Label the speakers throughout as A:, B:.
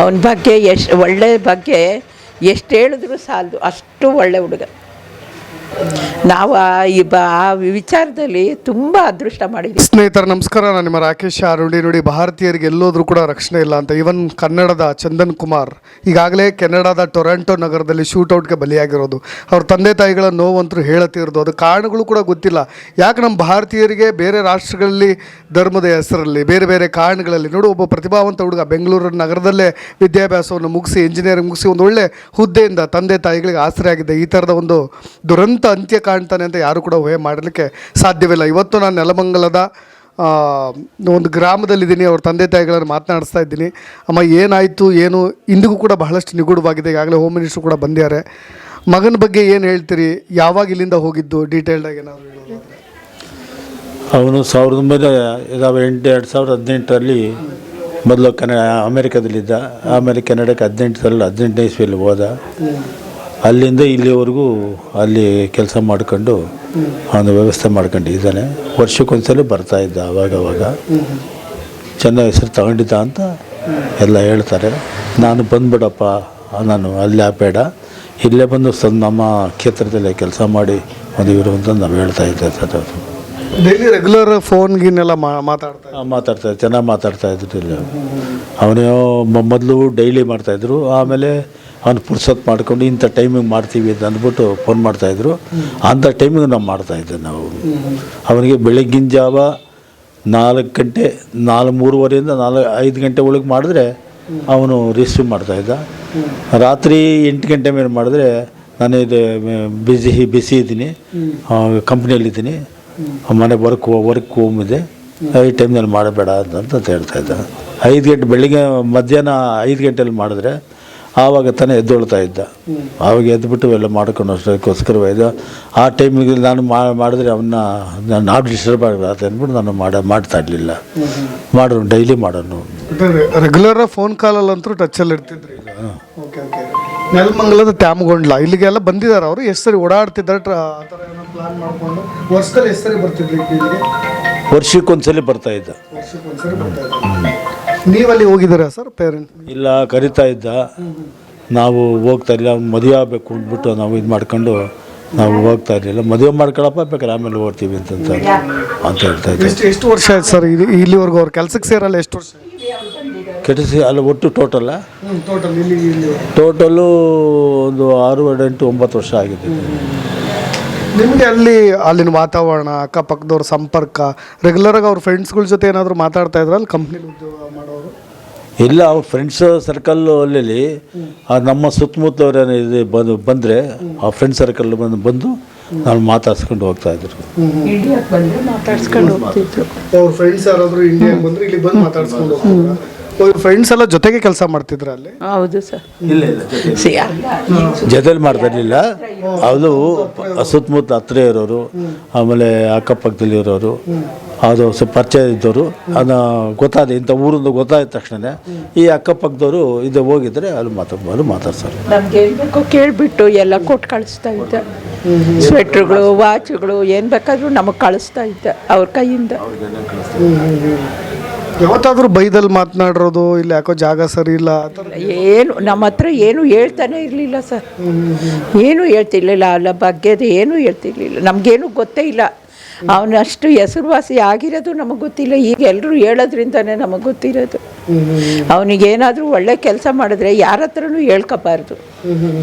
A: ಅವನ ಬಗ್ಗೆ ಎಷ್ಟು ಒಳ್ಳೆಯ ಬಗ್ಗೆ ಎಷ್ಟು ಹೇಳಿದ್ರು ಸಾಲದು. ಅಷ್ಟು ಒಳ್ಳೆ ಹುಡುಗ. ನಾವು ಈ ವಿಚಾರದಲ್ಲಿ ತುಂಬ ಅದೃಷ್ಟ ಮಾಡಿದ್ವಿ
B: ಸ್ನೇಹಿತರೆ, ನಮಸ್ಕಾರ. ನಾನು ನಿಮ್ಮ ರಾಕೇಶ್ ಅರುಣಿ ನೋಡಿ, ಭಾರತೀಯರಿಗೆ ಎಲ್ಲೋದ್ರೂ ಕೂಡ ರಕ್ಷಣೆ ಇಲ್ಲ ಅಂತ ಇವನ್ ಕನ್ನಡದ ಚಂದನ್ ಕುಮಾರ್, ಈಗಾಗಲೇ ಕೆನಡಾದ ಟೊರಾಂಟೊ ನಗರದಲ್ಲಿ ಶೂಟೌಟ್ಗೆ ಬಲಿಯಾಗಿರೋದು. ಅವ್ರ ತಂದೆ ತಾಯಿಗಳ ನೋವಂತರೂ ಹೇಳತಿರೋದು ಅದು ಕಾರಣಗಳು ಕೂಡ ಗೊತ್ತಿಲ್ಲ. ಯಾಕೆ ನಮ್ಮ ಭಾರತೀಯರಿಗೆ ಬೇರೆ ರಾಷ್ಟ್ರಗಳಲ್ಲಿ ಧರ್ಮದ ಹೆಸರಲ್ಲಿ, ಬೇರೆ ಬೇರೆ ಕಾರಣಗಳಲ್ಲಿ? ನೋಡು, ಒಬ್ಬ ಪ್ರತಿಭಾವಂತ ಹುಡುಗ ಬೆಂಗಳೂರು ನಗರದಲ್ಲೇ ವಿದ್ಯಾಭ್ಯಾಸವನ್ನು ಮುಗಿಸಿ ಇಂಜಿನಿಯರಿಂಗ್ ಮುಗಿಸಿ, ಒಂದು ಒಳ್ಳೆ ಹುದ್ದೆಯಿಂದ ತಂದೆ ತಾಯಿಗಳಿಗೆ ಆಸರೆ ಆಗಿದೆ ಈ ಥರದ ಒಂದು ದುರಂತ ಅಂತ್ಯ ಕಾಣ್ತಾನೆ ಅಂತ ಯಾರು ಕೂಡ ಊಹೆ ಮಾಡಲಿಕ್ಕೆ ಸಾಧ್ಯವಿಲ್ಲ. ಇವತ್ತು ನಾನು ನೆಲಮಂಗಲದ ಒಂದು ಗ್ರಾಮದಲ್ಲಿದ್ದೀನಿ, ಅವ್ರ ತಂದೆ ತಾಯಿಗಳನ್ನು ಮಾತನಾಡಿಸ್ತಾ ಇದ್ದೀನಿ. ಅಮ್ಮ, ಏನಾಯಿತು, ಏನು? ಇಂದಿಗೂ ಕೂಡ ಬಹಳಷ್ಟು ನಿಗೂಢವಾಗಿದೆ. ಈಗಾಗಲೇ ಹೋಮ್ ಮಿನಿಸ್ಟ್ರು ಕೂಡ ಬಂದಿದ್ದಾರೆ. ಮಗನ ಬಗ್ಗೆ ಏನು ಹೇಳ್ತೀರಿ? ಯಾವಾಗ ಇಲ್ಲಿಂದ ಹೋಗಿದ್ದು? ಡೀಟೇಲ್ಡಾಗಿ ಹೇಳೋದಾದ್ರೆ.
C: ಅವನು ಸಾವಿರದ ಒಂಬೈನೂರ ಇದಾವೆ ಎಂಟು ಎರಡು ಸಾವಿರದ ಹದಿನೆಂಟರಲ್ಲಿ ಮೊದಲು ಕನ ಅಮೇರಿಕಾದಲ್ಲಿದ್ದ, ಆಮೇಲೆ ಕೆನಡಕ್ಕೆ ಹದಿನೆಂಟು ಸಲ ಹದಿನೆಂಟನೇ ಇಸ್ವಿಯಲ್ಲಿ ಹೋದ. ಅಲ್ಲಿಂದ ಇಲ್ಲಿವರೆಗೂ ಅಲ್ಲಿ ಕೆಲಸ ಮಾಡ್ಕೊಂಡು ಅವನು ವ್ಯವಸ್ಥೆ ಮಾಡ್ಕೊಂಡಿದ್ದಾನೆ ವರ್ಷಕ್ಕೊಂದ್ಸಲ ಬರ್ತಾ ಇದ್ದ ಅವಾಗ ಅವಾಗ ಚೆನ್ನಾಗಿ ಹೆಸರು ತಗೊಂಡಿದ್ದ ಅಂತ ಎಲ್ಲ ಹೇಳ್ತಾರೆ. ನಾನು ಬಂದ್ಬಿಡಪ್ಪ ನಾನು ಅಲ್ಲಿ ಬೇಡ. ಇಲ್ಲೇ ಬಂದು ಸ ನಮ್ಮ ಕ್ಷೇತ್ರದಲ್ಲೇ ಕೆಲಸ ಮಾಡಿ ಮದುವೆ ಅಂತ ನಾವು ಹೇಳ್ತಾ ಇದ್ದೆ ಸರ್
B: ಡೈಲಿ ರೆಗ್ಯುಲರ್ ಫೋನ್ ಗೀನೆಲ್ಲ ಮಾತಾಡ್ತಾ
C: ಮಾತಾಡ್ತಾ ಚೆನ್ನಾಗಿ ಮಾತಾಡ್ತಾ ಇದ್ರು ಇಲ್ಲಿ ಅವನೇ ಮೊದಲು ಡೈಲಿ ಮಾಡ್ತಾಯಿದ್ರು ಆಮೇಲೆ ಅವನು ಪುರ್ಸೊತ್ತು ಮಾಡ್ಕೊಂಡು ಇಂಥ ಟೈಮಿಗೆ ಮಾಡ್ತೀವಿ ಅಂತ ಅಂದ್ಬಿಟ್ಟು ಫೋನ್ ಮಾಡ್ತಾಯಿದ್ರು ಅಂಥ ಟೈಮಿಗೆ ನಾವು ಮಾಡ್ತಾಯಿದ್ದೆ ನಾವು. ಅವನಿಗೆ ಬೆಳಗ್ಗಿನ ಜಾವ ನಾಲ್ಕು ಗಂಟೆ ನಾಲ್ಕು ಮೂರುವರೆಯಿಂದ ನಾಲ್ಕು ಐದು ಗಂಟೆ ಒಳಗೆ ಮಾಡಿದ್ರೆ ಅವನು ರಿಸೀವ್ ಮಾಡ್ತಾಯಿದ್ದ ರಾತ್ರಿ ಎಂಟು ಗಂಟೆ ಮೇಲೆ ಮಾಡಿದ್ರೆ ನಾನು ಇದು ಬಿಸಿ ಬಿಸಿ ಇದ್ದೀನಿ. ಕಂಪ್ನಿಯಲ್ಲಿದ್ದೀನಿ ಮನೆ ವರ್ಕ್ ವರ್ಕ್ ಹೋಮ್ ಇದೆ. ಈ ಟೈಮ್ನಲ್ಲಿ ಮಾಡಬೇಡ ಅಂತ ಅಂತ ಹೇಳ್ತಾ ಇದ್ದ. ಐದು ಗಂಟೆ ಬೆಳಿಗ್ಗೆ ಮಧ್ಯಾಹ್ನ ಐದು ಗಂಟೆಯಲ್ಲಿ ಮಾಡಿದ್ರೆ ಆವಾಗ ತಾನೇ ಎದ್ದೊಳ್ತಾ ಇದ್ದ. ಆವಾಗ ಎದ್ಬಿಟ್ಟು ಎಲ್ಲ ಮಾಡ್ಕೊಂಡು ಅಷ್ಟಕ್ಕೋಸ್ಕರ ಇದು ಆ ಟೈಮಿಗೆ ನಾನು ಮಾಡಿದ್ರೆ ಅವನ್ನ ನಾನು ನಾವು ಡಿಸ್ಟರ್ಬ್ ಆಗಬಾರ್ದು ಅಂದ್ಬಿಟ್ಟು ನಾನು ಮಾಡ ಮಾಡ್ತಾ ಇರಲಿಲ್ಲ. ಮಾಡೋನು ಡೈಲಿ ಮಾಡೋನು
B: ರೆಗ್ಯುಲರ್ ಫೋನ್ ಕಾಲಲ್ಲಂತೂ ಟಚಲ್ಲಿ ಇರ್ತಿದ್ರಿ ನೆಲಮಂಗಲದ ತ್ಯಾಮಗೊಂಡ್ಲ ಇಲ್ಲಿಗೆಲ್ಲ ಬಂದಿದ್ದಾರೆ ಅವರು. ಎಷ್ಟು ಸರಿ ಓಡಾಡ್ತಿದ್ದಾರೆ ಪ್ಲಾನ್ ಮಾಡಿಕೊಂಡು. ವರ್ಷದಲ್ಲಿ ಎಷ್ಟು ಸರಿ ಬರ್ತಿದ್ರಿ
C: ವರ್ಷಕ್ಕೊಂದ್ಸಲಿ ಬರ್ತಾ ಇದ್ದ.
B: ನೀವಲ್ಲಿ ಹೋಗಿದ್ದೀರಾ ಸರ್ ಪೇರೆಂಟ್
C: ಇಲ್ಲ ಕರಿತಾ ಇದ್ದ. ನಾವು ಹೋಗ್ತಾ ಇರಲಿಲ್ಲ ಮದುವೆ ಆಗಬೇಕು ಅಂದ್ಬಿಟ್ಟು ನಾವು ಇದು ಮಾಡ್ಕೊಂಡು ನಾವು ಹೋಗ್ತಾ ಇರಲಿಲ್ಲ. ಮದುವೆ ಮಾಡ್ಕೊಳಪ್ಪ ಬೇಕಾದ್ರೆ ಆಮೇಲೆ ಓಡ್ತೀವಿ ಅಂತಂತ ಅಂತ ಹೇಳ್ತಾ ಇದ್ದೆ.
B: ಎಷ್ಟು ಎಷ್ಟು ವರ್ಷ ಆಯ್ತು ಸರ್ ಇಲ್ಲಿ ಇಲ್ಲಿವರೆಗೂ ಅವ್ರ ಕೆಲಸಕ್ಕೆ ಸೇರಲ್ಲ ಎಷ್ಟು ವರ್ಷ
C: ಕೆಟಿಸಿ ಅಲ್ಲ ಒಟ್ಟು ಟೋಟಲ್ಲ
B: ಟೋಟಲ್ ಇಲ್ಲಿ ಇಲ್ಲಿ.
C: ಟೋಟಲು ಒಂದು ಆರು ಎರಡು ಎಂಟು ಒಂಬತ್ತು ವರ್ಷ ಆಗಿದೆ.
B: ನಿಮಗೆ ಅಲ್ಲಿ ಅಲ್ಲಿನ ವಾತಾವರಣ ಅಕ್ಕಪಕ್ಕದವ್ರ ಸಂಪರ್ಕ ರೆಗ್ಯುಲರಾಗಿ ಅವ್ರ ಫ್ರೆಂಡ್ಸ್ಗಳ ಜೊತೆ ಏನಾದರೂ ಮಾತಾಡ್ತಾ ಇದ್ರ? ಅಲ್ಲಿ ಕಂಪ್ನಿ ಉದ್ಯೋಗ ಮಾಡೋರು?
C: ಇಲ್ಲ ಅವ್ರ ಫ್ರೆಂಡ್ಸ್ ಸರ್ಕಲ್ಲು ಅಲ್ಲಿ ನಮ್ಮ ಸುತ್ತಮುತ್ತವ್ರು ಇದು ಬಂದು ಬಂದರೆ ಆ ಫ್ರೆಂಡ್ ಸರ್ಕಲ್ ಬಂದು ಬಂದು ನಾನು ಮಾತಾಡ್ಸ್ಕೊಂಡು ಹೋಗ್ತಾ ಇದ್ರು.
B: ಅವ್ರ ಫ್ರೆಂಡ್ಸ್ ಯಾರಾದರೂ ಇಂಡಿಯಾಗೆ ಬಂದರೆ ಇಲ್ಲಿ ಬಂದು ಮಾತಾಡ್ಸ್ಕೊಂಡು ಹೋಗ್ತಾರಾ? ಫ್ರೆಂಡ್ಸ್ ಎಲ್ಲ ಜೊತೆಗೆ ಕೆಲಸ ಮಾಡ್ತಿದ್ರ ಅಲ್ಲಿ?
A: ಹೌದು ಸರ್.
C: ಇಲ್ಲ ಇಲ್ಲ
A: ಸಿ ಅಲ್ಲ.
C: ಜೊತೆಲಿ ಮಾಡ್ತಾ ಇರಲಿಲ್ಲ ಅದು ಸುತ್ತಮುತ್ತ ಹತ್ರ ಇರೋರು ಆಮೇಲೆ ಅಕ್ಕಪಕ್ಕದಲ್ಲಿ ಇರೋರು ಅದು ಸ್ವಲ್ಪ ಪರಿಚಯ ಇದ್ದವರು ಅದನ್ನ ಗೊತ್ತಾದ ಇಂಥ ಊರಿಂದ ಗೊತ್ತಾದ ತಕ್ಷಣನೇ ಈ ಅಕ್ಕಪಕ್ಕದವರು ಇದು ಹೋಗಿದ್ರೆ ಅಲ್ಲಿ ಮಾತಾಡ್ಬೋದು ಮಾತಾಡ್ತಾರೆ
A: ನಮ್ಗೆ ಏನು ಬೇಕೋ ಕೇಳಿಬಿಟ್ಟು ಎಲ್ಲ ಕೊಟ್ಟು ಕಳಿಸ್ತಾ ಇದ್ದ. ಸ್ವೆಟ್ರುಗಳು ವಾಚ್ಗಳು ಏನು ಬೇಕಾದರೂ ನಮಗೆ ಕಳಿಸ್ತಾ ಇದ್ದೆ ಅವ್ರ ಕೈಯಿಂದ.
B: ಯಾವತ್ತಾದ್ರೂ ಬೈದಲ್ಲಿ ಮಾತನಾಡಿರೋದು ಇಲ್ಲಿ ಯಾಕೋ ಜಾಗ ಸರಿ ಇಲ್ಲ ಆ ಥರ
A: ಏನು ನಮ್ಮ ಹತ್ರ ಏನು ಹೇಳ್ತಾನೆ ಇರಲಿಲ್ಲ ಸರ್. ಏನು ಹೇಳ್ತಿರ್ಲಿಲ್ಲ ಅಲ್ಲ ಬಗ್ಗೆದು ಏನೂ ಹೇಳ್ತಿರ್ಲಿಲ್ಲ. ನಮಗೇನು ಗೊತ್ತೇ ಇಲ್ಲ. ಅವನಷ್ಟು ಹೆಸರುವಾಸಿ ಆಗಿರೋದು ನಮಗೆ ಗೊತ್ತಿಲ್ಲ. ಈಗ ಎಲ್ಲರೂ ಹೇಳೋದ್ರಿಂದನೇ ನಮಗೆ ಗೊತ್ತಿರೋದು. ಅವನಿಗೇನಾದರೂ ಒಳ್ಳೆ ಕೆಲಸ ಮಾಡಿದ್ರೆ ಯಾರ ಹತ್ರನೂ ಹೇಳ್ಕೋಬಾರ್ದು.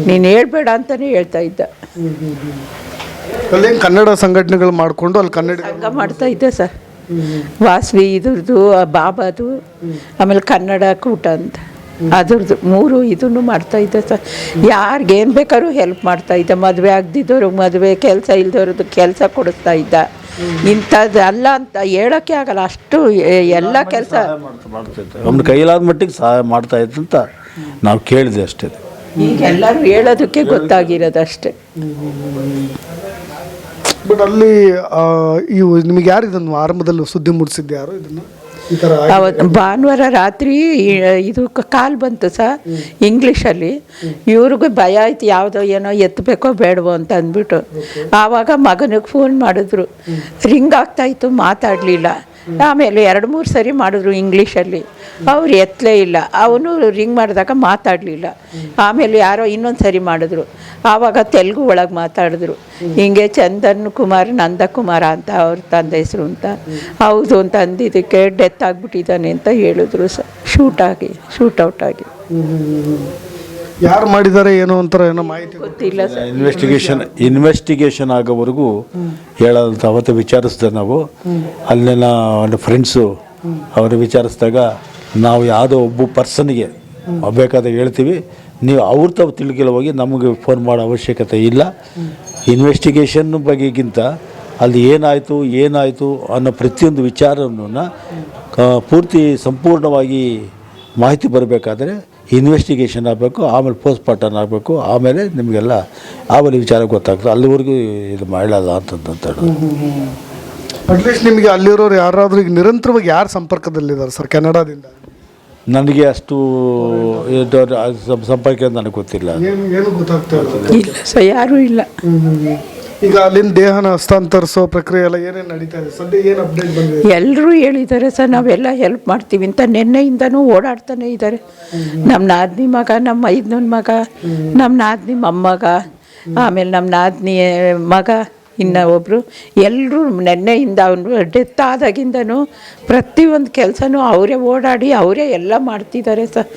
A: ನೀನು ಹೇಳ್ಬೇಡ ಅಂತಲೇ ಹೇಳ್ತಾ ಇದ್ದ.
B: ಅಲ್ಲೇನು ಕನ್ನಡ ಸಂಘಟನೆಗಳು ಮಾಡಿಕೊಂಡು ಅಲ್ಲಿ ಕನ್ನಡ
A: ಮಾಡ್ತಾ ಇದ್ದೆ ಸರ್. ವಾಸವಿ ಇದ್ರದ್ದು ಬಾಬಾದು ಆಮೇಲೆ ಕನ್ನಡ ಕೂಟ ಅಂತ. ಅದ್ರದ್ದು ಮೂರು ಇದನ್ನು ಮಾಡ್ತಾ ಇದ್ದ ಸರ್. ಯಾರಿಗೇನು ಬೇಕಾದ್ರೂ ಹೆಲ್ಪ್ ಮಾಡ್ತಾ ಇದ್ದ. ಮದುವೆ ಆಗದಿದ್ದವ್ರು ಮದುವೆ ಕೆಲಸ ಇಲ್ದವ್ರದ್ದು ಕೆಲಸ ಕೊಡಿಸ್ತಾ ಇದ್ದ. ಇಂಥದ್ದು ಅಲ್ಲ ಅಂತ ಹೇಳೋಕ್ಕೆ ಆಗಲ್ಲ. ಅಷ್ಟು ಎಲ್ಲ ಕೆಲಸ
C: ನಮ್ಮ ಕೈಲಾದ ಮಟ್ಟಿಗೆ ಸಹಾಯ ಮಾಡ್ತಾ ಇದ್ದಂತ ನಾವು ಕೇಳಿದೆ ಅಷ್ಟೇ.
A: ಈಗ ಎಲ್ಲರೂ ಹೇಳೋದಕ್ಕೆ ಗೊತ್ತಾಗಿರೋದು ಅಷ್ಟೇ
B: ಬಟ್ ಅಲ್ಲಿ ಇವು ನಿಮಗೆ ಯಾರು ಇದನ್ನು ಆರಂಭದಲ್ಲಿ ಸುದ್ದಿ ಮೂಡಿಸಿದ್ದು ಯಾರು ಇದನ್ನು? ಈ ಥರ
A: ಅವತ್ತು ಭಾನುವಾರ ರಾತ್ರಿ ಇದು ಕಾಲ್ ಬಂತು ಸರ್ ಇಂಗ್ಲೀಷಲ್ಲಿ. ಇವ್ರಿಗೂ ಭಯ ಆಯ್ತು ಯಾವುದೋ ಏನೋ ಎತ್ತಬೇಕೋ ಬೇಡವೋ ಅಂತ ಅಂದ್ಬಿಟ್ಟು. ಆವಾಗ ಮಗನಿಗೆ ಫೋನ್ ಮಾಡಿದ್ರು. ರಿಂಗ್ ಆಗ್ತಾಯಿತ್ತು ಮಾತಾಡಲಿಲ್ಲ. ಆಮೇಲೆ ಎರಡು ಮೂರು ಸರಿ ಮಾಡಿದ್ರು ಇಂಗ್ಲೀಷಲ್ಲಿ ಅವ್ರು ಎತ್ತಲೇ ಇಲ್ಲ. ಅವನು ರಿಂಗ್ ಮಾಡಿದಾಗ ಮಾತಾಡಲಿಲ್ಲ. ಆಮೇಲೆ ಯಾರೋ ಇನ್ನೊಂದು ಸರಿ ಮಾಡಿದ್ರು. ಆವಾಗ ತೆಲುಗು ಒಳಗೆ ಮಾತಾಡಿದ್ರು. ಹಿಂಗೆ ಚಂದನ್ ಕುಮಾರ್ ನಂದಕುಮಾರ ಅಂತ ಅವ್ರ ತಂದೆ ಹೆಸರು ಅಂತ. ಹೌದು ಅಂತ ಅಂದಿದ್ದಕ್ಕೆ ಡೆತ್ ಆಗಿಬಿಟ್ಟಿದ್ದಾನೆ ಅಂತ ಹೇಳಿದ್ರು ಸ ಶೂಟ್ ಆಗಿ ಶೂಟ್ ಔಟ್ ಆಗಿ.
B: ಯಾರು ಮಾಡಿದ್ದಾರೆ ಏನು ಒಂಥರ ಏನೋ ಮಾಹಿತಿ
A: ಗೊತ್ತಿಲ್ಲ ಸರ್.
C: ಇನ್ವೆಸ್ಟಿಗೇಷನ್ ಇನ್ವೆಸ್ಟಿಗೇಷನ್ ಆಗೋವರೆಗೂ ಹೇಳೋದಂತ ಅವತ್ತು ವಿಚಾರಿಸಿದೆ ನಾವು. ಅಲ್ಲೆಲ್ಲ ಒಂದು ಫ್ರೆಂಡ್ಸು ಅವರು ವಿಚಾರಿಸಿದಾಗ ನಾವು ಯಾವುದೋ ಒಬ್ಬ ಪರ್ಸನ್ಗೆ ಬೇಕಾದ ಹೇಳ್ತೀವಿ. ನೀವು ಅವ್ರ ತಾವು ತಿಳ್ಕೆಲ್ಲ ಹೋಗಿ ನಮಗೆ ಫೋನ್ ಮಾಡೋ ಅವಶ್ಯಕತೆ ಇಲ್ಲ. ಇನ್ವೆಸ್ಟಿಗೇಷನ್ ಬಗೆಗಿಂತ ಅಲ್ಲಿ ಏನಾಯಿತು ಏನಾಯಿತು ಅನ್ನೋ ಪ್ರತಿಯೊಂದು ವಿಚಾರವನ್ನು ಪೂರ್ತಿ ಸಂಪೂರ್ಣವಾಗಿ ಮಾಹಿತಿ ಬರಬೇಕಾದ್ರೆ ಇನ್ವೆಸ್ಟಿಗೇಷನ್ ಆಗಬೇಕು ಆಮೇಲೆ ಪೋಸ್ಟ್ ಮಾರ್ಟಮ್ ಆಗಬೇಕು ಆಮೇಲೆ ನಿಮಗೆಲ್ಲ ಆಮೇಲೆ ವಿಚಾರ ಗೊತ್ತಾಗ್ತದೆ. ಅಲ್ಲಿವರೆಗೂ ಇದು ಮಾಡಲ್ಲ ಅಂತಂತ
B: ಅಟ್ಲೀಸ್ಟ್ ನಿಮಗೆ ಅಲ್ಲಿರೋರು ಯಾರಾದರೂ ಈಗ ನಿರಂತರವಾಗಿ ಯಾರು ಸಂಪರ್ಕದಲ್ಲಿದ್ದಾರೆ ಸರ್ ಕೆನಡಾದಿಂದ?
C: ನನಗೆ ಅಷ್ಟು ಇದು ಸಂಪರ್ಕ ಅಂತ ನನಗೆ ಗೊತ್ತಿಲ್ಲ.
B: ಏನು ಏನು ಗೊತ್ತಾಗ್ತಾ ಇಲ್ಲ?
A: ಇಲ್ಲ ಸರ್ ಯಾರೂ ಇಲ್ಲ.
B: ಈಗ ಅಲ್ಲಿಂದ ದೇಹನ ಹಸ್ತಾಂತರಿಸೋ ಪ್ರಕ್ರಿಯೆ ಎಲ್ಲ ಏನೇನು ನಡೀತಾ ಇದೆ? ಸದ್ಯ ಏನು ಅಪ್ಡೇಟ್ ಬಂದಿದೆ?
A: ಎಲ್ಲರೂ ಹೇಳಿದ್ದಾರೆ ಸರ್ ನಾವೆಲ್ಲ ಹೆಲ್ಪ್ ಮಾಡ್ತೀವಿ ಅಂತ ನಿನ್ನೆಯಿಂದನೂ ಓಡಾಡ್ತಾನೆ ಇದ್ದಾರೆ. ನಮ್ಮ ನಾದ್ನಿ ಮಗ ನಮ್ಮ ಮೈದ್ನನ್ ಮಗ ನಮ್ಮ ನಾದ್ನಿ ಮೊಮ್ಮಗ ಆಮೇಲೆ ನಮ್ಮ ನಾದ್ನಿ ಮಗ ಇನ್ನು ಒಬ್ಬರು ಎಲ್ಲರೂ ನೆನ್ನೆಯಿಂದ ಅವನು ಡೆತ್ ಆದಾಗಿಂದನೂ ಪ್ರತಿಯೊಂದು ಕೆಲಸನೂ ಅವರೇ ಓಡಾಡಿ ಅವರೇ ಎಲ್ಲ ಮಾಡ್ತಿದ್ದಾರೆ ಸರ್.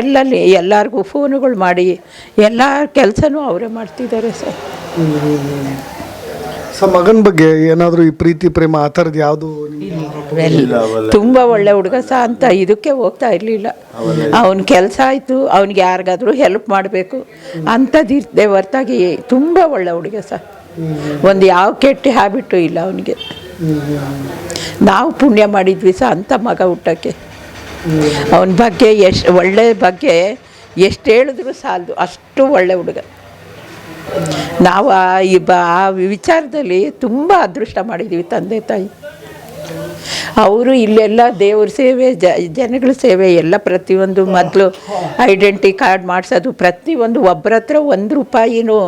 A: ಎಲ್ಲಲ್ಲಿ ಎಲ್ಲರಿಗೂ ಫೋನುಗಳು ಮಾಡಿ ಎಲ್ಲ ಕೆಲಸನೂ ಅವರೇ ಮಾಡ್ತಿದ್ದಾರೆ ಸರ್.
B: ಸೊ ಮಗನ ಬಗ್ಗೆ ಏನಾದರೂ ಈ ಪ್ರೀತಿ ಪ್ರೇಮ ಆ ಥರದ್ದು ಯಾವುದು
A: ತುಂಬ ಒಳ್ಳೆ ಹುಡುಗ ಸಹ ಅಂತ ಇದಕ್ಕೆ ಹೋಗ್ತಾ ಇರಲಿಲ್ಲ. ಅವನ ಕೆಲಸ ಆಯಿತು ಅವ್ನಿಗೆ ಯಾರಿಗಾದರೂ ಹೆಲ್ಪ್ ಮಾಡಬೇಕು. ಅಂಥದ್ದು ಇರ್ತದೆ ಹೊರ್ತಾಗಿ ತುಂಬ ಒಳ್ಳೆ ಹುಡುಗ ಸಹ ಒಂದು ಯಾವ ಕೆಟ್ಟ ಹ್ಯಾಬಿಟು ಇಲ್ಲ ಅವನಿಗೆ. ನಾವು ಪುಣ್ಯ ಮಾಡಿದ್ವಿ ಸಹ ಅಂಥ ಮಗ ಹುಟ್ಟಕ್ಕೆ. ಅವನ ಬಗ್ಗೆ ಎಷ್ಟು ಒಳ್ಳೆ ಬಗ್ಗೆ ಎಷ್ಟು ಹೇಳಿದ್ರು ಸಾಲದು ಅಷ್ಟು ಒಳ್ಳೆ ಹುಡುಗ. ನಾವು ಈ ವಿಚಾರದಲ್ಲಿ ತುಂಬ ಅದೃಷ್ಟ ಮಾಡಿದ್ದೀವಿ ತಂದೆ ತಾಯಿ. ಅವರು ಇಲ್ಲೆಲ್ಲ ದೇವ್ರ ಸೇವೆ, ಜ, ಜನಗಳ ಸೇವೆ ಎಲ್ಲ ಪ್ರತಿಯೊಂದು ಮೊದಲು ಐಡೆಂಟಿ ಕಾರ್ಡ್ ಮಾಡಿಸೋದು. ಪ್ರತಿಯೊಂದು ಒಬ್ಬರ ಹತ್ರ ಒಂದು ರೂಪಾಯಿನೂ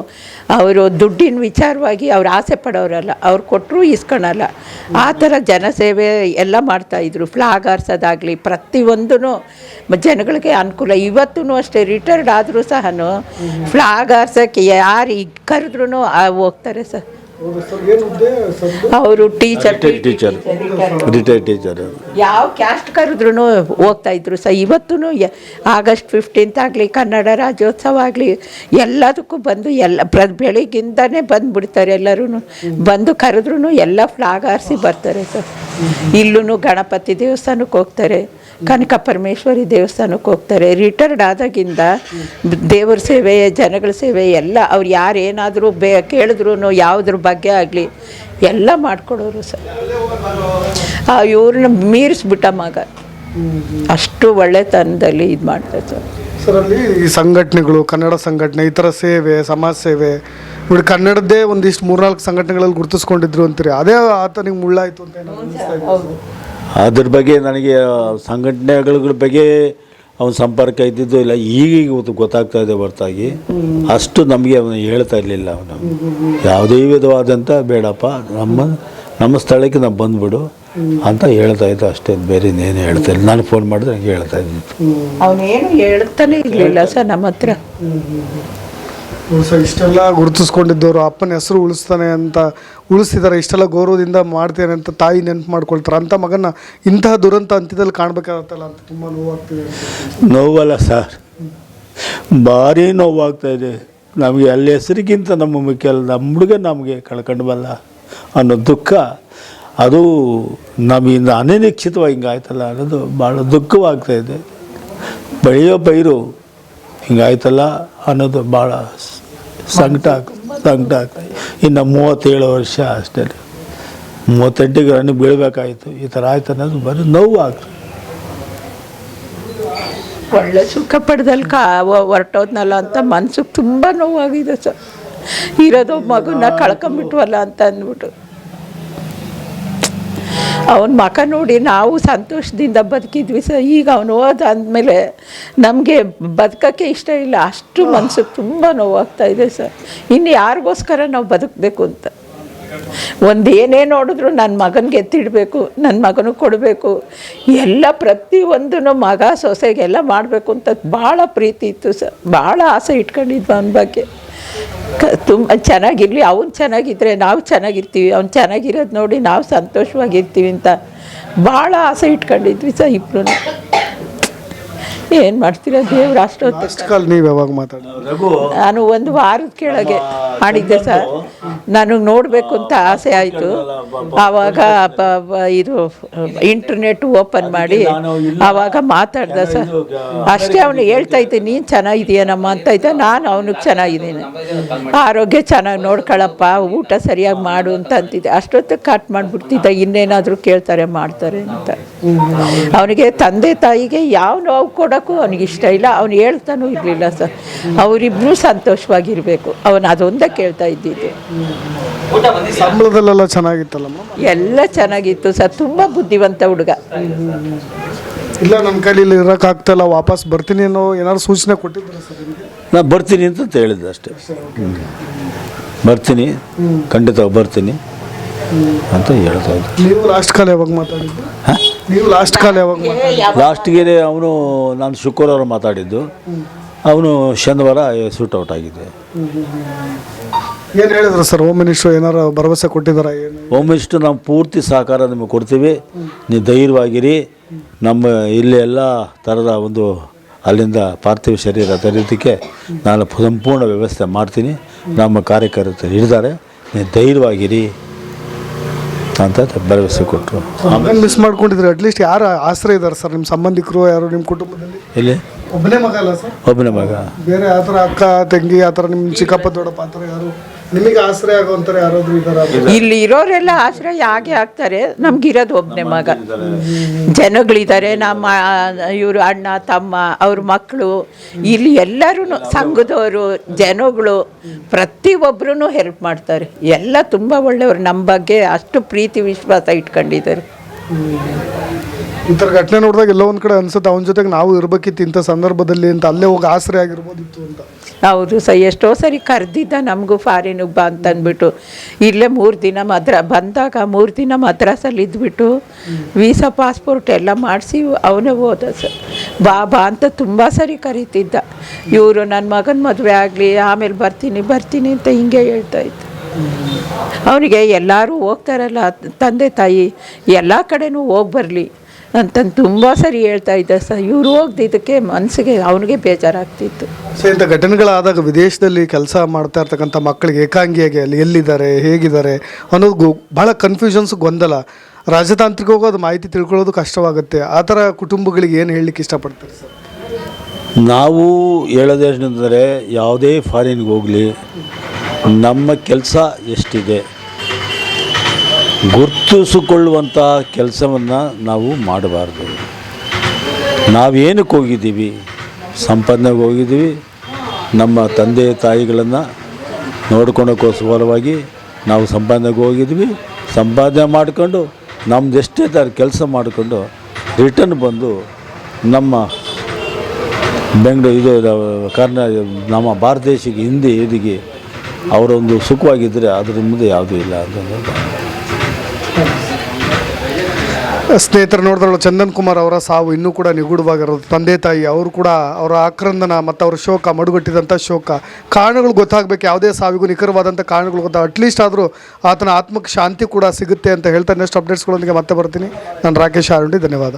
A: ಅವರು ದುಡ್ಡಿನ ವಿಚಾರವಾಗಿ ಅವ್ರು ಆಸೆ ಪಡೋರಲ್ಲ, ಅವ್ರು ಕೊಟ್ಟರು ಇಸ್ಕೊಳಲ್ಲ ಆ ಥರ ಜನಸೇವೆ ಎಲ್ಲ ಮಾಡ್ತಾಯಿದ್ರು ಫ್ಲಾಗ್ ಹಾರ್ಸೋದಾಗಲಿ ಪ್ರತಿಯೊಂದೂ ಜನಗಳಿಗೆ ಅನುಕೂಲ. ಇವತ್ತೂ ಅಷ್ಟೇ ರಿಟೈರ್ಡ್ ಆದರೂ ಸಹ ಫ್ಲಾಗ್ ಹಾರ್ಸೋಕ್ಕೆ ಯಾರು ಈಗ ಕರೆದ್ರೂ ಹೋಗ್ತಾರೆ ಸರ್. ಅವರು ಟೀಚರ್
C: ಟೀಚರ್ ರಿಟೈರ್ಡ್ ಟೀಚರ್
A: ಯಾವ ಕ್ಯಾಸ್ಟ್ ಕರೆದ್ರೂ ಹೋಗ್ತಾ ಇದ್ರು ಸಹ ಇವತ್ತೂ ಆಗಸ್ಟ್ ಫಿಫ್ಟೀನ್ತ್ ಆಗಲಿ ಕನ್ನಡ ರಾಜ್ಯೋತ್ಸವ ಆಗಲಿ ಎಲ್ಲದಕ್ಕೂ ಬಂದು ಎಲ್ಲ ಪ್ರ ಬೆಳಿಗ್ಗಿಂದನೇ ಬಂದುಬಿಡ್ತಾರೆ ಎಲ್ಲರೂ ಬಂದು ಕರೆದ್ರೂ ಎಲ್ಲ ಫ್ಲಾಗ್ ಹಾರಿಸಿ ಬರ್ತಾರೆ ಸರ್. ಇಲ್ಲೂ ಗಣಪತಿ ದೇವಸ್ಥಾನಕ್ಕೆ ಹೋಗ್ತಾರೆ. ಕನಕ ಪರಮೇಶ್ವರಿ ದೇವಸ್ಥಾನಕ್ಕೆ ಹೋಗ್ತಾರೆ. ರಿಟೈರ್ಡ್ ಆದಾಗಿಂದ ದೇವರ ಸೇವೆ ಜನಗಳ ಸೇವೆ ಎಲ್ಲ ಅವ್ರು ಯಾರು ಏನಾದರೂ ಬೇ ಕೇಳಿದ್ರು ಯಾವುದ್ರ ಬಗ್ಗೆ ಆಗಲಿ ಎಲ್ಲ ಮಾಡಿಕೊಡೋರು ಸರ್. ಆ ಇವ್ರನ್ನ ಮೀರಿಸ್ಬಿಟ್ಟ ಮಗ. ಅಷ್ಟು ಒಳ್ಳೆತನದಲ್ಲಿ ಇದು ಮಾಡ್ತಾರೆ ಸರ್
B: ಸರ್ ಅಲ್ಲಿ ಈ ಸಂಘಟನೆಗಳು ಕನ್ನಡ ಸಂಘಟನೆ ಈ ಥರ ಸೇವೆ ಸಮಾಜ ಸೇವೆ ಇವ್ರು ಕನ್ನಡದ್ದೇ ಒಂದಿಷ್ಟು ಮೂರ್ನಾಲ್ಕು ಸಂಘಟನೆಗಳಲ್ಲಿ ಗುರುತಿಸ್ಕೊಂಡಿದ್ರು ಅಂತೀರಿ. ಅದೇ ಆತನಿಗೆ ಮುಳ್ಳಾಯ್ತು ಅಂತ.
C: ಅದ್ರ ಬಗ್ಗೆ ನನಗೆ ಸಂಘಟನೆಗಳ ಬಗ್ಗೆ ಅವನ ಸಂಪರ್ಕ ಇದ್ದಿದ್ದು ಇಲ್ಲ. ಈಗೀಗ ಇವತ್ತು ಗೊತ್ತಾಗ್ತಾ ಇದೆ ಹೊರತಾಗಿ. ಅಷ್ಟು ನಮಗೆ ಅವನು ಹೇಳ್ತಾ ಇರಲಿಲ್ಲ ಅವನು. ಯಾವುದೇ ವಿಧವಾದಂಥ ಬೇಡಪ್ಪ ನಮ್ಮ ನಮ್ಮ ಸ್ಥಳಕ್ಕೆ ನಾವು ಬಂದ್ಬಿಡು ಅಂತ ಹೇಳ್ತಾ ಇದ್ದ ಅಷ್ಟೇ. ಬೇರೆ ಇನ್ನೇನು ಹೇಳ್ತಾ ಇಲ್ಲ. ನಾನು ಫೋನ್ ಮಾಡಿದ್ರೆ ಹಂಗೆ ಹೇಳ್ತಾ ಇದ್ದೀನಿ
A: ಅವನೇನು ಹೇಳ್ತಾನೆ ಇರಲಿಲ್ಲ ಸರ್ ನಮ್ಮ ಹತ್ರ.
B: ಇಷ್ಟೆಲ್ಲ ಗುರುತಿಸ್ಕೊಂಡಿದ್ದವರು ಅಪ್ಪನ ಹೆಸರು ಉಳಿಸ್ತಾನೆ ಅಂತ ಉಳಿಸ್ತಿದ್ದಾರೆ ಇಷ್ಟೆಲ್ಲ ಗೌರವದಿಂದ ಮಾಡ್ತೇನೆ ಅಂತ ತಾಯಿ ನೆನಪು ಮಾಡ್ಕೊಳ್ತಾರೆ. ಅಂತ ಮಗನ ಇಂತಹ ದುರಂತ ಅಂತ್ಯದಲ್ಲಿ ಕಾಣಬೇಕಾಗತ್ತಲ್ಲ ಅಂತ ತುಂಬ ನೋವಾಗ್ತಿದೆ.
C: ನೋವಲ್ಲ ಸರ್. ಭಾರಿ ನೋವಾಗ್ತಾ ಇದೆ. ನಮಗೆ ಅಲ್ಲಿ ಹೆಸರಿಗಿಂತ ನಮ್ಮ ಮುಖ್ಯ, ನಮ್ಮ ಹುಡುಗ ನಮಗೆ ಕಳ್ಕೊಂಡ್ವಲ್ಲ ಅನ್ನೋ ದುಃಖ. ಅದು ನಮ್ಮಿಂದ ಅನಿರೀಕ್ಷಿತವಾಗಿ ಹಿಂಗಾಯ್ತಲ್ಲ ಅನ್ನೋದು ಭಾಳ ದುಃಖವಾಗ್ತಾ ಇದೆ. ಬೆಳೆಯೋ ಪೈರು ಹಿಂಗಾಯ್ತಲ್ಲ ಅನ್ನೋದು ಭಾಳ ಸಂಕಟ ಸಂಕಟ ಆಗ್ತಾ ಇದೆ. ಇನ್ನು ಮೂವತ್ತೇಳು ವರ್ಷ ಅಷ್ಟೇ ಮೂವತ್ತೆಂಟಿಗೆ ರನ್ ಬೀಳಬೇಕಾಯ್ತು. ಈ ಥರ ಆಯ್ತು ಅನ್ನೋದು ಬರೀ ನೋವು ಆಗ್ತದೆ
A: ಒಳ್ಳೆ ಸುಖ ಪಡೆದಲ್ಲಿ ಕಾ ಹೊರಟೋದ್ನಲ್ಲ ಅಂತ ಮನ್ಸಿಗೆ ತುಂಬ ನೋವಾಗಿದೆ ಸರ್. ಇರೋದು ಮಗುನ ಕಳ್ಕೊಂಬಿಟ್ವಲ್ಲ ಅಂತ ಅಂದ್ಬಿಟ್ಟು. ಅವನ ಮಕ ನೋಡಿ ನಾವು ಸಂತೋಷದಿಂದ ಬದುಕಿದ್ವಿ ಸರ್. ಈಗ ಅವನು ಹೋದ ಅಂದಮೇಲೆ ನಮಗೆ ಬದುಕೋಕ್ಕೆ ಇಷ್ಟ ಇಲ್ಲ. ಅಷ್ಟು ಮನಸ್ಸು ತುಂಬ ನೋವಾಗ್ತಾ ಇದೆ ಸರ್. ಇನ್ನು ಯಾರಿಗೋಸ್ಕರ ನಾವು ಬದುಕಬೇಕು ಅಂತ? ಒಂದು ಏನೇ ನೋಡಿದ್ರು ನನ್ನ ಮಗನಿಗೆ ಎತ್ತಿಡಬೇಕು ನನ್ನ ಮಗನಿಗೆ ಕೊಡಬೇಕು. ಎಲ್ಲ ಪ್ರತಿಯೊಂದೂ ಮಗ ಸೊಸೆಗೆಲ್ಲ ಮಾಡಬೇಕು ಅಂತ ಭಾಳ ಪ್ರೀತಿ ಇತ್ತು ಸರ್. ಭಾಳ ಆಸೆ ಇಟ್ಕೊಂಡಿದ್ವಿ ಅವನ ಬಗ್ಗೆ. ತುಂಬ ಚೆನ್ನಾಗಿರಲಿ, ಅವ್ನು ಚೆನ್ನಾಗಿದ್ದರೆ ನಾವು ಚೆನ್ನಾಗಿರ್ತೀವಿ, ಅವ್ನು ಚೆನ್ನಾಗಿರೋದು ನೋಡಿ ನಾವು ಸಂತೋಷವಾಗಿರ್ತೀವಿ ಅಂತ ಭಾಳ ಆಸೆ ಇಟ್ಕೊಂಡಿದ್ವಿ ಸಹ ಇಬ್ಬರು ಏನು ಮಾಡ್ತೀರಾ ದೇವ್ರು ಅಷ್ಟೊತ್ತು?
B: ಲಾಸ್ಟ್ ಕಾಲ್ ನೀವು ಯಾವಾಗ ಮಾತಾಡಿ
C: ರಘು
A: ನಾನು ಒಂದು ವಾರದ ಕೆಳಗೆ ಮಾಡಿದ್ದೆ ಸರ್. ನನಗೆ ನೋಡಬೇಕು ಅಂತ ಆಸೆ ಆಯಿತು. ಆವಾಗ ಇದು ಇಂಟರ್ನೆಟ್ ಓಪನ್ ಮಾಡಿ ಆವಾಗ ಮಾತಾಡ್ದ ಸರ್. ಅಷ್ಟೇ ಅವನು ಹೇಳ್ತಾ ಇದ್ದೆ ನೀನು ಚೆನ್ನಾಗಿದೆಯೇನಮ್ಮ ಅಂತ ಇದ್ದ. ನಾನು ಅವನಿಗೆ ಚೆನ್ನಾಗಿದ್ದೀನಿ. ಆರೋಗ್ಯ ಚೆನ್ನಾಗಿ ನೋಡ್ಕೊಳಪ್ಪ ಊಟ ಸರಿಯಾಗಿ ಮಾಡು ಅಂತ ಅಂತಿದ್ದೆ. ಅಷ್ಟೊತ್ತಿಗೆ ಕಟ್ ಮಾಡ್ಬಿಡ್ತಿದ್ದ. ಇನ್ನೇನಾದರೂ ಕೇಳ್ತಾರೆ ಮಾಡ್ತಾರೆ ಅಂತ. ಅವನಿಗೆ ತಂದೆ ತಾಯಿಗೆ ಯಾವ ನೋವು ಕೊಡೋಕ್ಕೂ ಅವನಿಗೆ ಇಷ್ಟ ಇಲ್ಲ ಅವನು ಹೇಳ್ತಾನೂ ಇರಲಿಲ್ಲ ಸರ್ ಅವರಿಬ್ಬರೂ ಸಂತೋಷವಾಗಿರಬೇಕು. ಅವನು ಅದೊಂದೇ ಕೇಳ್ತಾ ಇದ್ದಿದ್ದು.
B: ಸಂಬಳದಲ್ಲೆಲ್ಲ ಚೆನ್ನಾಗಿತ್ತಲ್ಲ
A: ಎಲ್ಲ ಚೆನ್ನಾಗಿತ್ತು ಸರ್ ತುಂಬ ಬುದ್ಧಿವಂತ ಹುಡುಗ.
B: ಇಲ್ಲ ನನ್ನ ಕೈಲಿ ಇಲ್ಲಿ ಇರೋಕ್ಕಾಗ್ತಾಯಿಲ್ಲ ವಾಪಸ್ ಬರ್ತೀನಿ ಅನ್ನೋ ಏನಾದ್ರು ಸೂಚನೆ ಕೊಟ್ಟಿದ್ದಾರೆ ಸರ್
C: ನಾನು ಬರ್ತೀನಿ ಅಂತ ಹೇಳಿದ್ದೆ ಅಷ್ಟೇ. ಬರ್ತೀನಿ ಖಂಡಿತ ಬರ್ತೀನಿ ಅಂತ ಹೇಳ್ತಾ ಇದ್ದೆ.
B: ನೀವು ಲಾಸ್ಟ್ ಕಾಲ ಯಾವಾಗ ಮಾತಾಡಿದ್ದು? ನೀವು ಲಾಸ್ಟ್ ಕಾಲ್ ಯಾವಾಗ
C: ಲಾಸ್ಟ್ಗೆ ಅವನು ನಾನು ಶುಕ್ರವಾರ ಮಾತಾಡಿದ್ದು. ಅವನು ಶನಿವಾರ ಸೂಟ್ ಔಟ್ ಆಗಿದೆ
B: ಏನು ಹೇಳಿದ್ರು ಸರ್ ಹೋಮ್ ಮಿನಿಸ್ಟ್ರು ಏನಾರು ಭರವಸೆ ಕೊಟ್ಟಿದ್ದಾರೆ? ಹೋಮ್
C: ಒಮ್ಮಿಷ್ಟು ನಾವು ಪೂರ್ತಿ ಸಹಕಾರ ನಿಮಗೆ ಕೊಡ್ತೀವಿ. ನೀವು ಧೈರ್ಯವಾಗಿರಿ. ನಮ್ಮ ಇಲ್ಲಿ ಎಲ್ಲ ಥರದ ಒಂದು ಅಲ್ಲಿಂದ ಪಾರ್ಥಿವ ಶರೀರ ತರೋದಕ್ಕೆ ನಾನು ಸಂಪೂರ್ಣ ವ್ಯವಸ್ಥೆ ಮಾಡ್ತೀನಿ. ನಮ್ಮ ಕಾರ್ಯಕರ್ತರು ಇದ್ದಾರೆ. ನೀವು ಧೈರ್ಯವಾಗಿರಿ. ಅಂತ ಭರವಸೆ ಕೊಟ್ಟರು.
B: ಆಮೇಲೆ ಮಿಸ್ ಮಾಡ್ಕೊಂಡಿದ್ರೆ ಅಟ್ಲೀಸ್ಟ್ ಯಾರು ಆಶ್ರಯ ಇದ್ದಾರೆ ಸರ್ ನಿಮ್ಮ ಸಂಬಂಧಿಕರು ಯಾರು ನಿಮ್ಮ ಕುಟುಂಬದಲ್ಲಿ?
C: ಇಲ್ಲಿ
B: ಒಬ್ಬನೇ ಮಗ ಅಲ್ಲ ಸರ್
C: ಒಬ್ಬನೇ ಮಗ.
B: ಬೇರೆ ಆ ಥರ ಅಕ್ಕ ತಂಗಿ ಆ ಥರ ನಿಮ್ಮ ಚಿಕ್ಕಪ್ಪ ದೊಡ್ಡಪ್ಪ ಆ ಥರ ಯಾರು? ನಿಮಗೆ ಆಶ್ರಯ ಆಗುವಂತಾರೆ ಯಾರಾದರೂ
A: ಇಲ್ಲಿ ಇರೋರೆಲ್ಲ ಆಶ್ರಯ ಹಾಗೆ ಆಗ್ತಾರೆ ನಮ್ಗಿರೋದು ಒಬ್ಬನೇ ಮಗ. ಜನಗಳಿದ್ದಾರೆ ನಮ್ಮ ಇವರು ಅಣ್ಣ ತಮ್ಮ ಅವ್ರ ಮಕ್ಕಳು. ಇಲ್ಲಿ ಎಲ್ಲರೂ ಸಂಘದವರು ಜನಗಳು ಪ್ರತಿಯೊಬ್ಬರೂ ಹೆಲ್ಪ್ ಮಾಡ್ತಾರೆ. ಎಲ್ಲ ತುಂಬ ಒಳ್ಳೆಯವರು. ನಮ್ಮ ಬಗ್ಗೆ ಅಷ್ಟು ಪ್ರೀತಿ ವಿಶ್ವಾಸ ಇಟ್ಕೊಂಡಿದ್ದಾರೆ.
B: ಈ ಥರ ಘಟನೆ ನೋಡಿದಾಗ ಎಲ್ಲೋ ಒಂದು ಕಡೆ ಅನ್ಸುತ್ತೆ. ಅವನ ಜೊತೆಗೆ ನಾವು ಇರಬೇಕಿತ್ತು ಇಂಥ ಸಂದರ್ಭದಲ್ಲಿ ಅಂತ. ಅಲ್ಲೇ ಹೋಗಿ ಆಶ್ರಯ ಆಗಿರ್ಬೋದಿತ್ತು ಅಂತ.
A: ಹೌದು ಸರ್ ಎಷ್ಟೋ ಸರಿ ಕರೆದಿದ್ದ ನಮಗೂ ಫಾರಿನಿಗೆ ಬಾ ಅಂತಂದ್ಬಿಟ್ಟು. ಇಲ್ಲೇ ಮೂರು ದಿನ ಮದ್ರ, ಬಂದಾಗ ಮೂರು ದಿನ ಮದ್ರಾಸಲ್ಲಿ ಇದ್ಬಿಟ್ಟು ವೀಸಾ ಪಾಸ್ಪೋರ್ಟ್ ಎಲ್ಲ ಮಾಡಿಸಿ ಅವನೇ ಹೋದ ಸರ್ ಬಾ ಬಾ ಅಂತ ತುಂಬ ಸರಿ ಕರೀತಿದ್ದ. ಇವರು ನನ್ನ ಮಗನ ಮದುವೆ ಆಗಲಿ, ಆಮೇಲೆ ಬರ್ತೀನಿ ಬರ್ತೀನಿ ಅಂತ ಹಿಂಗೆ ಹೇಳ್ತಾ ಇತ್ತು ಅವನಿಗೆ ಎಲ್ಲರೂ ಹೋಗ್ತಾರಲ್ಲ, ತಂದೆ ತಾಯಿ, ಎಲ್ಲ ಕಡೆನೂ ಹೋಗಿ ಬರಲಿ. ಅಂತಂದು ತುಂಬ ಸರಿ ಹೇಳ್ತಾ ಇದ್ದ ಸರ್ ಇವ್ರು ಹೋಗ್ದಿದ್ದಕ್ಕೆ ಮನಸ್ಸಿಗೆ ಅವನಿಗೆ ಬೇಜಾರಾಗ್ತಿತ್ತು.
B: ಸೊ ಇಂಥ ಘಟನೆಗಳಾದಾಗ ವಿದೇಶದಲ್ಲಿ ಕೆಲಸ ಮಾಡ್ತಾ ಇರ್ತಕ್ಕಂಥ ಮಕ್ಕಳಿಗೆ ಏಕಾಂಗಿಯಾಗಿ ಅಲ್ಲಿ ಎಲ್ಲಿದ್ದಾರೆ ಹೇಗಿದ್ದಾರೆ ಅನ್ನೋದು ಗೊ- ಭಾಳ ಕನ್ಫ್ಯೂಷನ್ಸ್ ಗೊಂದಲ. ರಾಜತಾಂತ್ರಿಕವಾಗೂ ಅದು ಮಾಹಿತಿ ತಿಳ್ಕೊಳ್ಳೋದು ಕಷ್ಟವಾಗುತ್ತೆ. ಆ ಥರ ಕುಟುಂಬಗಳಿಗೆ ಏನು ಹೇಳಲಿಕ್ಕೆ ಇಷ್ಟಪಡ್ತಾರೆ ಸರ್?
C: ನಾವು ಹೇಳೋದೇನೆಂದರೆ ಯಾವುದೇ ಫಾರಿನ್ಗೆ ಹೋಗಲಿ ನಮ್ಮ ಕೆಲಸ ಎಷ್ಟಿದೆ ಗುರ್ತಿಸಿಕೊಳ್ಳುವಂಥ ಕೆಲಸವನ್ನು ನಾವು ಮಾಡಬಾರ್ದು. ನಾವೇನಕ್ಕೆ ಹೋಗಿದ್ದೀವಿ? ಸಂಪಾದನೆಗೆ ಹೋಗಿದ್ದೀವಿ. ನಮ್ಮ ತಂದೆ ತಾಯಿಗಳನ್ನು ನೋಡ್ಕೊಳಕ್ಕೋಸ್ಕರವಾಗಿ ನಾವು ಸಂಪಾದನೆಗೆ ಹೋಗಿದ್ವಿ ಸಂಪಾದನೆ ಮಾಡಿಕೊಂಡು ನಮ್ದು ಎಷ್ಟೇ ಥರ ಕೆಲಸ ಮಾಡಿಕೊಂಡು ರಿಟರ್ನ್ ಬಂದು ನಮ್ಮ ಬೆಂಗಳೂರು ಇದು ಕರ್ನಾ ನಮ್ಮ ಭಾರತ ದೇಶಕ್ಕೆ ಹಿಂದೆ ಇದಿಗೆ ಅವರೊಂದು ಸುಖವಾಗಿದ್ದರೆ ಅದ್ರ ಮುಂದೆ ಯಾವುದೂ ಇಲ್ಲ ಅಂತ
B: ಸ್ನೇಹಿತರು ನೋಡಿದ್ರಲ್ಲ ಚಂದನ್ ಕುಮಾರ್ ಅವರ ಸಾವು ಇನ್ನೂ ಕೂಡ ನಿಗೂಢವಾಗಿರೋದು. ತಂದೆ, ತಾಯಿ, ಅವರು ಕೂಡ ಅವರ ಆಕ್ರಂದನ ಮತ್ತು ಅವರ ಶೋಕ ಮಡುಗಟ್ಟಿದಂಥ ಶೋಕ. ಕಾರಣಗಳು ಗೊತ್ತಾಗಬೇಕು, ಯಾವುದೇ ಸಾವಿಗೂ ನಿಖರವಾದಂಥ ಕಾರಣಗಳು ಗೊತ್ತಾಗ ಅಟ್ಲೀಸ್ಟ್ ಆದರೂ ಆತನ ಆತ್ಮಕ್ಕೆ ಶಾಂತಿ ಕೂಡ ಸಿಗುತ್ತೆ ಅಂತ ಹೇಳ್ತಾ ನೆಕ್ಸ್ಟ್ ಅಪ್ಡೇಟ್ಸ್ಗಳೊಂದಿಗೆ ಮತ್ತೆ ಬರ್ತೀನಿ. ನಾನು ರಾಕೇಶ್ ಆರುಂಡಿ, ಧನ್ಯವಾದ.